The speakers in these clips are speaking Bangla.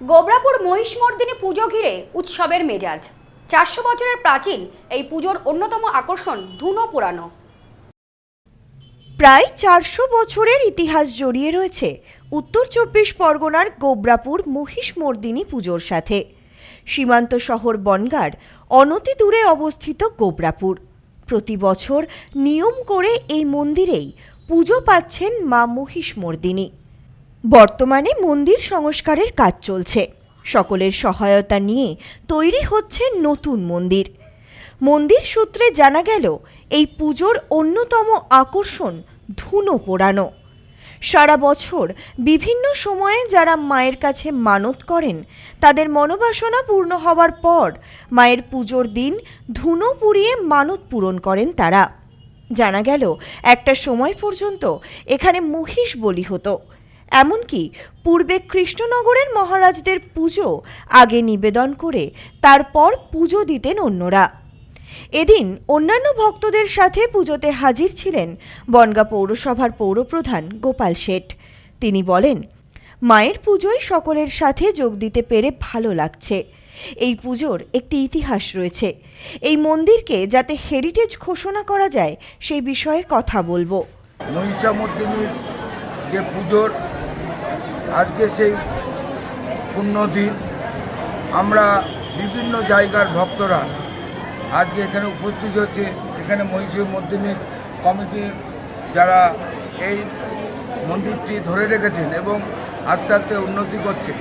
গোবরাপুর মহিষ মহিষমর্দিনী পুজো ঘিরে উৎসবের মেজাজ। চারশো বছরের প্রাচীন এই পুজোর অন্যতম আকর্ষণ ধুনো পোড়ানো। প্রায় চারশো বছরের ইতিহাস জড়িয়ে রয়েছে উত্তর চব্বিশ পরগনার গোবরাপুর মহিষমর্দিনী পুজোর সাথে। সীমান্ত শহর বনগার অনতি দূরে অবস্থিত গোবরাপুর। প্রতি বছর নিয়ম করে এই মন্দিরেই পুজো পাচ্ছেন মা মহিষমর্দিনী। বর্তমানে মন্দির সংস্কারের কাজ চলছে। সকলের সহায়তা নিয়ে তৈরি হচ্ছে নতুন মন্দির। মন্দির সূত্রে জানা গেল, এই পুজোর অন্যতম আকর্ষণ ধুনো পোড়ানো। সারা বছর বিভিন্ন সময়ে যারা মায়ের কাছে মানত করেন, তাদের মনোবাসনা পূর্ণ হওয়ার পর মায়ের পুজোর দিন ধুনো পুড়িয়ে মানত পূরণ করেন তারা। জানা গেল, একটা সময় পর্যন্ত এখানে মহিষ বলি হতো। এমনকি পূর্বে কৃষ্ণনগরের মহারাজদের পুজো আগে নিবেদন করে তারপর পুজো দিতেন অন্যরা। এদিন অন্যান্য ভক্তদের সাথে পুজোতে হাজির ছিলেন বনগা পৌরসভার পৌরপ্রধান গোপাল শেঠ। তিনি বলেন, মায়ের পুজোয় সকলের সাথে যোগ দিতে পেরে ভালো লাগছে। এই পুজোর একটি ইতিহাস রয়েছে। এই মন্দিরকে যাতে হেরিটেজ ঘোষণা করা যায় সেই বিষয়ে কথা বলব। মহিষামর্দিনীর যে পুজোর আজকে সেই পুণ্যদিন। আমরা বিভিন্ন জায়গার ভক্তরা আজকে এখানে উপস্থিত হচ্ছে। এখানে মহিষামর্দিনীর কমিটির যারা এই মন্দিরটি ধরে রেখেছেন এবং আস্তে আস্তে উন্নতি করছে।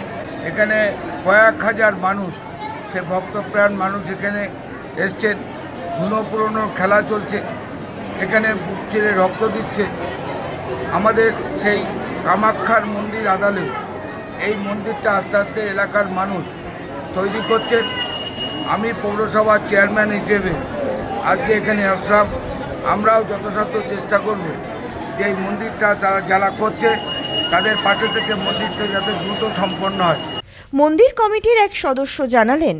এখানে কয়েক হাজার মানুষ, সে ভক্তপ্রাণ মানুষ এখানে এসছেন। ধুনো পুরনোর খেলা চলছে। এখানে বুক চিরে রক্ত দিচ্ছে। আমাদের সেই কামাক্ষার মন্দির আদালে। এই মন্দিরটা আস্তে আস্তে এলাকার মানুষ তৈরি করছে আমি পৌরসভার চেয়ারম্যান হিসেবে আজকে এখানে আসলাম। আমরাও যথাসাধ্য চেষ্টা করব যে এই মন্দিরটা তারা যারা করছে, তাদের পাশে থেকে মন্দিরটা যাতে দ্রুত সম্পন্ন হয়। মন্দির কমিটির এক সদস্য জানালেন,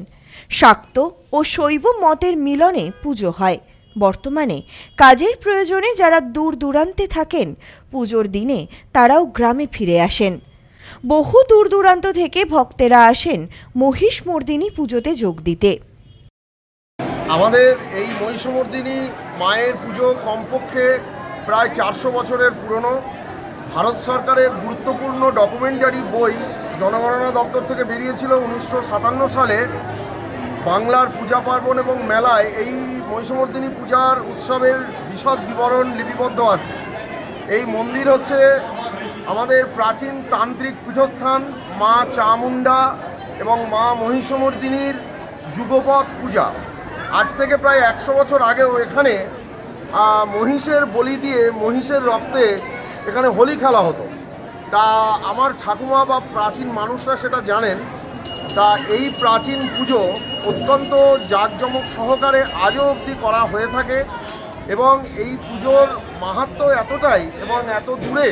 শাক্ত ও শৈব মতের মিলনে পুজো হয়। বর্তমানে কাজের প্রয়োজনে যারা দূর দূরান্তে থাকেন, পুজোর দিনে তারাও গ্রামে ফিরে আসেন। বহু দূর দূরান্ত থেকে ভক্তেরা আসেন মহিষমর্দিনী পুজোতে যোগ দিতে। আমাদের এই মহিষমর্দিনী মায়ের পুজো কমপক্ষে প্রায় চারশো বছরের পুরনো। ভারত সরকারের গুরুত্বপূর্ণ ডকুমেন্টারি বই জনগণনা দপ্তর থেকে বেরিয়েছিল উনিশশো সাতান্ন সালে। বাংলার পূজা পার্বণ এবং মেলায় এই মহিষমর্দিনী পূজার উৎসবের বিশদ বিবরণ লিপিবদ্ধ আছে। এই মন্দির হচ্ছে আমাদের প্রাচীন তান্ত্রিক পীঠস্থান মা চামুণ্ডা এবং মা মহিষমর্দিনীর যুগপথ পূজা। আজ থেকে প্রায় একশো বছর আগেও এখানে মহিষের বলি দিয়ে মহিষের রক্তে এখানে হোলি খেলা হতো। তা আমার ঠাকুমা বা প্রাচীন মানুষরা সেটা জানেন। তা এই প্রাচীন পুজো অত্যন্ত জাঁকজমক সহকারে আজও অবধি করা হয়ে থাকে এবং এই পুজোর মাহাত্ম্য এতটাই এবং এত দূরে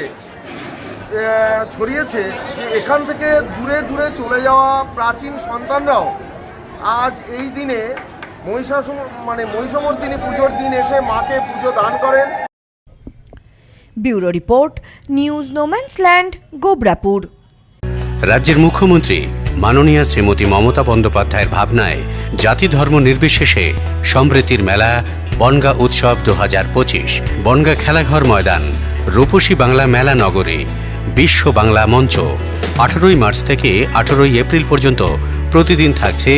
ছড়িয়েছে যে এখান থেকে দূরে দূরে চলে যাওয়া প্রাচীন সন্তানরাও আজ এই দিনে মহিষাসুর মানে মহিষমর্দিনী পুজোর দিন এসে মাকে পুজো দান করেন। Bureau report news no man's land Gobrapur. রাজ্যের মুখ্যমন্ত্রী মাননীয়া শ্রীমতী মমতা বন্দ্যোপাধ্যায়ের ভাবনায় জাতি ধর্ম নির্বিশেষে সমৃদ্ধির মেলা, বনগা উৎসব দু হাজার পঁচিশ, বনগা খেলাঘর ময়দান, রূপসী বাংলা মেলা নগরী, বিশ্ব বাংলা মঞ্চ। আঠারোই মার্চ থেকে আঠারোই এপ্রিল পর্যন্ত প্রতিদিন থাকছে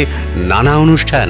নানা অনুষ্ঠান।